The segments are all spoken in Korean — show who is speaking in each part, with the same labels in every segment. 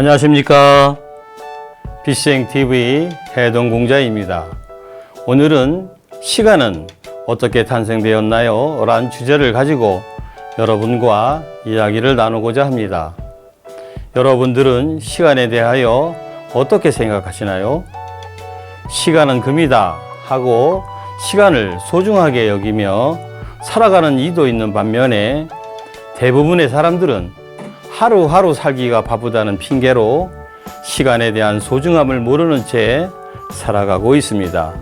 Speaker 1: 안녕하십니까. 비생TV 해동공자입니다. 오늘은 시간은 어떻게 탄생되었나요? 란 주제를 가지고 여러분과 이야기를 나누고자 합니다. 여러분들은 시간에 대하여 어떻게 생각하시나요? 시간은 금이다 하고 시간을 소중하게 여기며 살아가는 이도 있는 반면에 대부분의 사람들은 하루하루 살기가 바쁘다는 핑계로 시간에 대한 소중함을 모르는 채 살아가고 있습니다.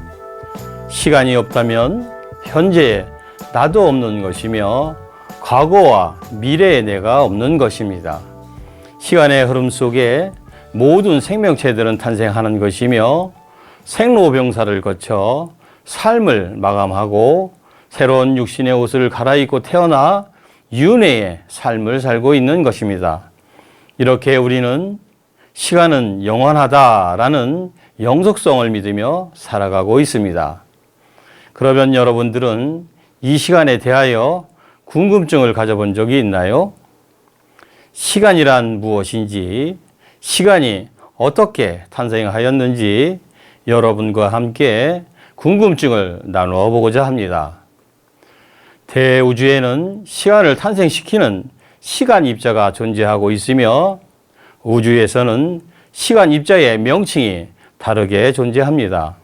Speaker 1: 시간이 없다면 현재에 나도 없는 것이며 과거와 미래의 내가 없는 것입니다. 시간의 흐름 속에 모든 생명체들은 탄생하는 것이며 생로병사를 거쳐 삶을 마감하고 새로운 육신의 옷을 갈아입고 태어나 윤회의 삶을 살고 있는 것입니다. 이렇게 우리는 시간은 영원하다라는 영속성을 믿으며 살아가고 있습니다. 그러면 여러분들은 이 시간에 대하여 궁금증을 가져본 적이 있나요? 시간이란 무엇인지, 시간이 어떻게 탄생하였는지 여러분과 함께 궁금증을 나누어 보고자 합니다. 대우주에는 시간을 탄생시키는 시간 입자가 존재하고 있으며 우주에서는 시간 입자의 명칭이 다르게 존재합니다.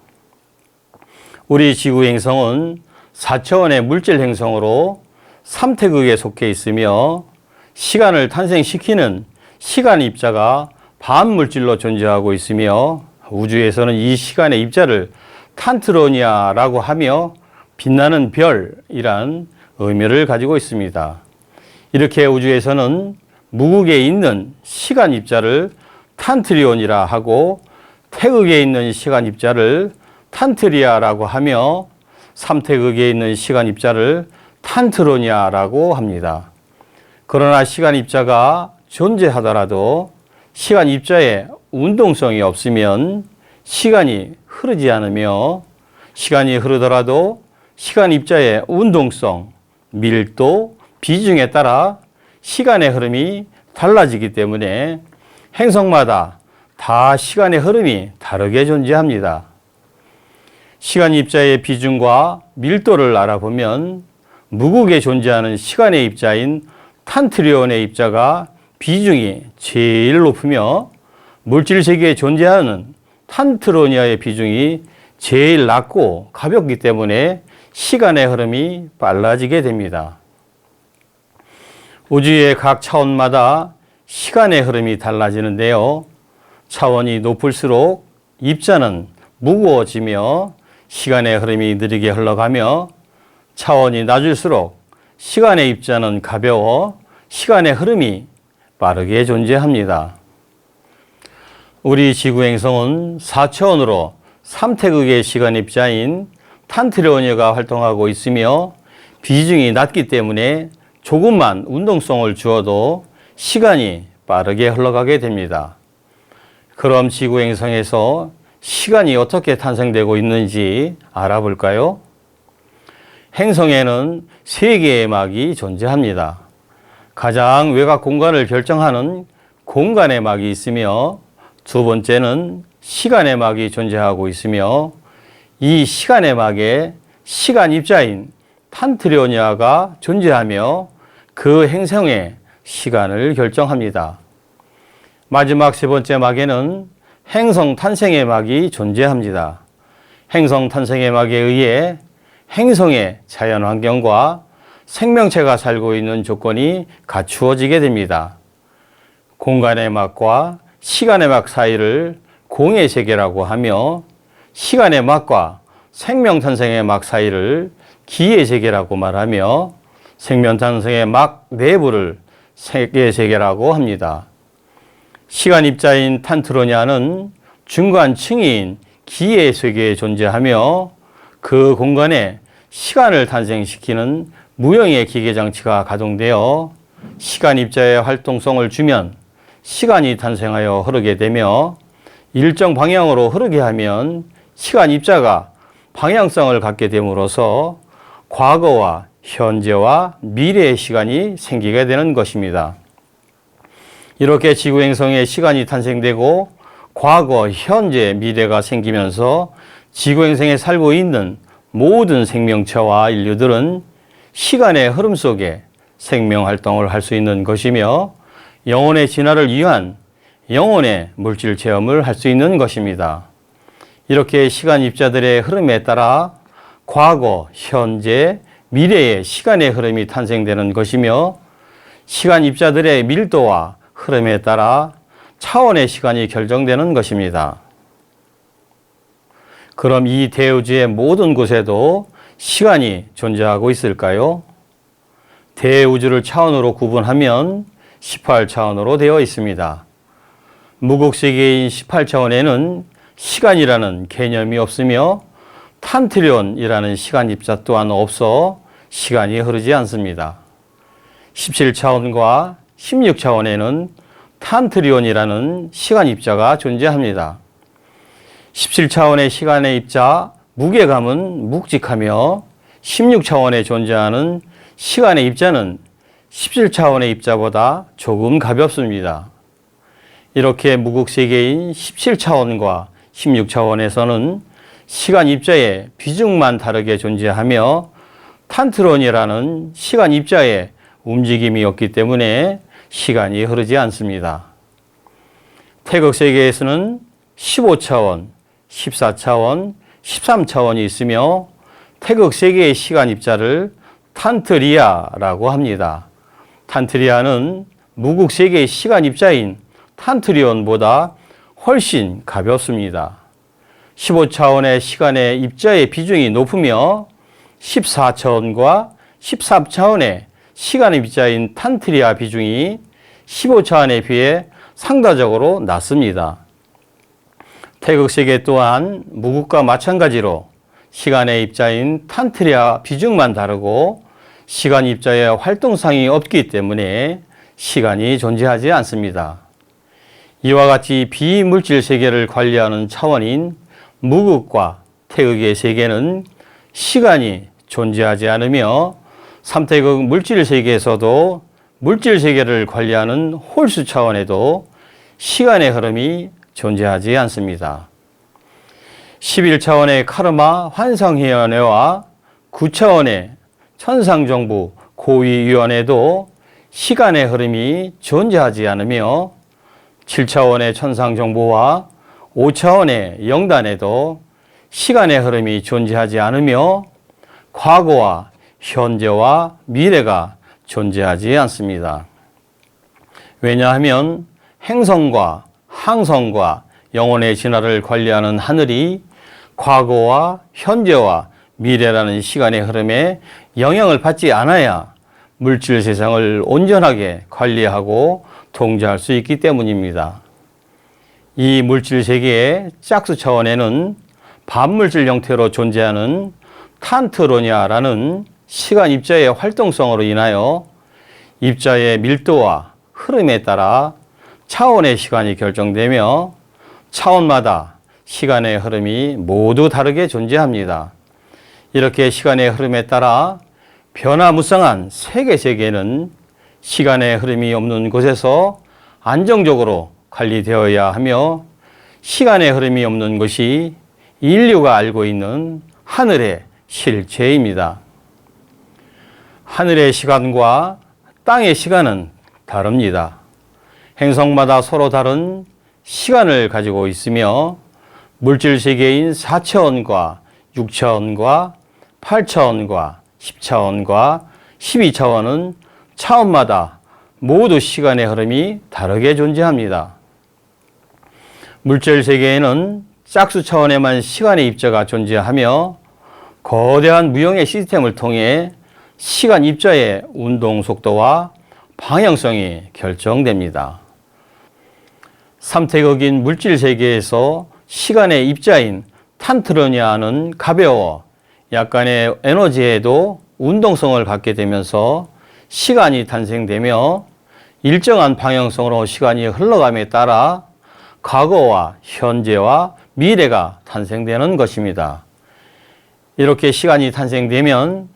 Speaker 1: 우리 지구 행성은 4차원의 물질 행성으로 삼태극에 속해 있으며 시간을 탄생시키는 시간 입자가 반물질로 존재하고 있으며 우주에서는 이 시간의 입자를 탄트로니아라고 하며 빛나는 별이란 의미를 가지고 있습니다. 이렇게 우주에서는 무극에 있는 시간 입자를 탄트리온이라 하고 태극에 있는 시간 입자를 탄트리아라고 하며 삼태극에 있는 시간 입자를 탄트로니아라고 합니다. 그러나 시간 입자가 존재하더라도 시간 입자에 운동성이 없으면 시간이 흐르지 않으며 시간이 흐르더라도 시간 입자의 운동성, 밀도, 비중에 따라 시간의 흐름이 달라지기 때문에 행성마다 다 시간의 흐름이 다르게 존재합니다. 시간 입자의 비중과 밀도를 알아보면 무극에 존재하는 시간의 입자인 탄트리온의 입자가 비중이 제일 높으며 물질 세계에 존재하는 탄트로니아의 비중이 제일 낮고 가볍기 때문에 시간의 흐름이 빨라지게 됩니다. 우주의 각 차원마다 시간의 흐름이 달라지는데요. 차원이 높을수록 입자는 무거워지며 시간의 흐름이 느리게 흘러가며 차원이 낮을수록 시간의 입자는 가벼워 시간의 흐름이 빠르게 존재합니다. 우리 지구 행성은 4차원으로 삼태극의 시간 입자인 탄트리오니가 활동하고 있으며 비중이 낮기 때문에 조금만 운동성을 주어도 시간이 빠르게 흘러가게 됩니다. 그럼 지구 행성에서 시간이 어떻게 탄생되고 있는지 알아볼까요? 행성에는 세 개의 막이 존재합니다. 가장 외곽 공간을 결정하는 공간의 막이 있으며 두 번째는 시간의 막이 존재하고 있으며 이 시간의 막에 시간 입자인 탄트리오니아가 존재하며 그 행성의 시간을 결정합니다. 마지막 세 번째 막에는 행성 탄생의 막이 존재합니다. 행성 탄생의 막에 의해 행성의 자연 환경과 생명체가 살고 있는 조건이 갖추어지게 됩니다. 공간의 막과 시간의 막 사이를 공의 세계라고 하며 시간의 막과 생명 탄생의 막 사이를 기의 세계라고 말하며 생명 탄생의 막 내부를 세계 세계라고 합니다. 시간 입자인 탄트로니아는 중간층인 기의 세계에 존재하며 그 공간에 시간을 탄생시키는 무형의 기계 장치가 가동되어 시간 입자의 활동성을 주면 시간이 탄생하여 흐르게 되며 일정 방향으로 흐르게 하면 시간 입자가 방향성을 갖게 됨으로써 과거와 현재와 미래의 시간이 생기게 되는 것입니다. 이렇게 지구 행성에 시간이 탄생되고 과거, 현재, 미래가 생기면서 지구 행성에 살고 있는 모든 생명체와 인류들은 시간의 흐름 속에 생명 활동을 할 수 있는 것이며 영혼의 진화를 위한 영혼의 물질 체험을 할 수 있는 것입니다. 이렇게 시간 입자들의 흐름에 따라 과거, 현재, 미래의 시간의 흐름이 탄생되는 것이며 시간 입자들의 밀도와 흐름에 따라 차원의 시간이 결정되는 것입니다. 그럼 이 대우주의 모든 곳에도 시간이 존재하고 있을까요? 대우주를 차원으로 구분하면 18차원으로 되어 있습니다. 무국세계인 18차원에는 시간이라는 개념이 없으며 탄트리온이라는 시간 입자 또한 없어 시간이 흐르지 않습니다. 17차원과 16차원에는 탄트리온이라는 시간 입자가 존재합니다. 17차원의 시간의 입자 무게감은 묵직하며 16차원에 존재하는 시간의 입자는 17차원의 입자보다 조금 가볍습니다. 이렇게 무국세계인 17차원과 16차원에서는 시간 입자의 비중만 다르게 존재하며 탄트론이라는 시간 입자의 움직임이 없기 때문에 시간이 흐르지 않습니다. 태극 세계에서는 15차원, 14차원, 13차원이 있으며 태극 세계의 시간 입자를 탄트리아라고 합니다. 탄트리아는 무국 세계의 시간 입자인 탄트리온보다 훨씬 가볍습니다. 15차원의 시간의 입자의 비중이 높으며 14차원과 13차원의 시간의 입자인 탄트리아 비중이 15차원에 비해 상대적으로 낮습니다. 태극세계 또한 무국과 마찬가지로 시간의 입자인 탄트리아 비중만 다르고 시간 입자의 활동상이 없기 때문에 시간이 존재하지 않습니다. 이와 같이 비물질 세계를 관리하는 차원인 무극과 태극의 세계는 시간이 존재하지 않으며 삼태극 물질 세계에서도 물질 세계를 관리하는 홀수 차원에도 시간의 흐름이 존재하지 않습니다. 11차원의 카르마 환상위원회와 9차원의 천상정부 고위위원회도 시간의 흐름이 존재하지 않으며 7차원의 천상정부와 5차원의 영단에도 시간의 흐름이 존재하지 않으며 과거와 현재와 미래가 존재하지 않습니다. 왜냐하면 행성과 항성과 영혼의 진화를 관리하는 하늘이 과거와 현재와 미래라는 시간의 흐름에 영향을 받지 않아야 물질 세상을 온전하게 관리하고 통제할 수 있기 때문입니다. 이 물질 세계의 짝수 차원에는 반물질 형태로 존재하는 탄트로냐라는 시간 입자의 활동성으로 인하여 입자의 밀도와 흐름에 따라 차원의 시간이 결정되며 차원마다 시간의 흐름이 모두 다르게 존재합니다. 이렇게 시간의 흐름에 따라 변화무쌍한 세계 세계는 시간의 흐름이 없는 곳에서 안정적으로 관리되어야 하며 시간의 흐름이 없는 것이 인류가 알고 있는 하늘의 실체입니다. 하늘의 시간과 땅의 시간은 다릅니다. 행성마다 서로 다른 시간을 가지고 있으며 물질 세계인 4차원과 6차원과 8차원과 10차원과 12차원은 차원마다 모두 시간의 흐름이 다르게 존재합니다. 물질 세계에는 짝수 차원에만 시간의 입자가 존재하며 거대한 무형의 시스템을 통해 시간 입자의 운동 속도와 방향성이 결정됩니다. 삼태극인 물질 세계에서 시간의 입자인 탄트로니아는 가벼워 약간의 에너지에도 운동성을 갖게 되면서 시간이 탄생되며 일정한 방향성으로 시간이 흘러감에 따라 과거와 현재와 미래가 탄생되는 것입니다. 이렇게 시간이 탄생되면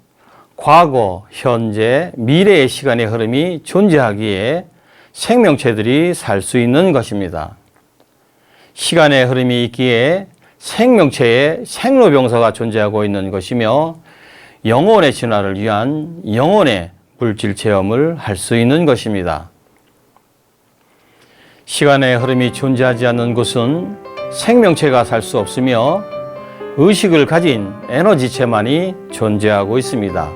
Speaker 1: 과거, 현재, 미래의 시간의 흐름이 존재하기에 생명체들이 살 수 있는 것입니다. 시간의 흐름이 있기에 생명체의 생로병사가 존재하고 있는 것이며 영혼의 진화를 위한 영혼의 물질 체험을 할 수 있는 것입니다. 시간의 흐름이 존재하지 않는 곳은 생명체가 살 수 없으며 의식을 가진 에너지체만이 존재하고 있습니다.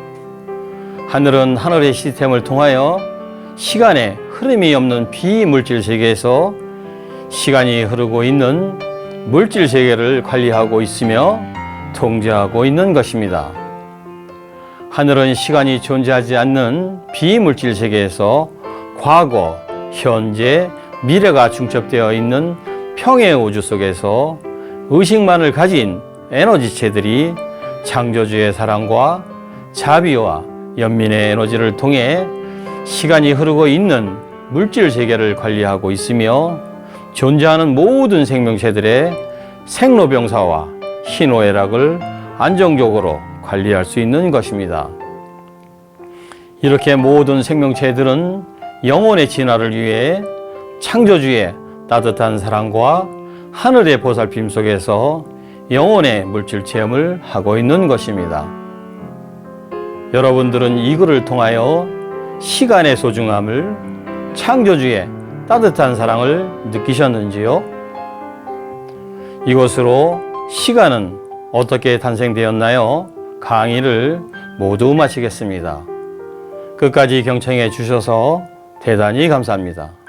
Speaker 1: 하늘은 하늘의 시스템을 통하여 시간의 흐름이 없는 비물질 세계에서 시간이 흐르고 있는 물질 세계를 관리하고 있으며 통제하고 있는 것입니다. 하늘은 시간이 존재하지 않는 비물질 세계에서 과거, 현재, 미래가 중첩되어 있는 평의 우주 속에서 의식만을 가진 에너지체들이 창조주의 사랑과 자비와 연민의 에너지를 통해 시간이 흐르고 있는 물질 세계를 관리하고 있으며 존재하는 모든 생명체들의 생로병사와 희노애락을 안정적으로 관리할 수 있는 것입니다. 이렇게 모든 생명체들은 영혼의 진화를 위해 창조주의 따뜻한 사랑과 하늘의 보살핌 속에서 영혼의 물질 체험을 하고 있는 것입니다. 여러분들은 이 글을 통하여 시간의 소중함을 창조주의 따뜻한 사랑을 느끼셨는지요? 이것으로 시간은 어떻게 탄생되었나요? 강의를 모두 마치겠습니다. 끝까지 경청해 주셔서 대단히 감사합니다.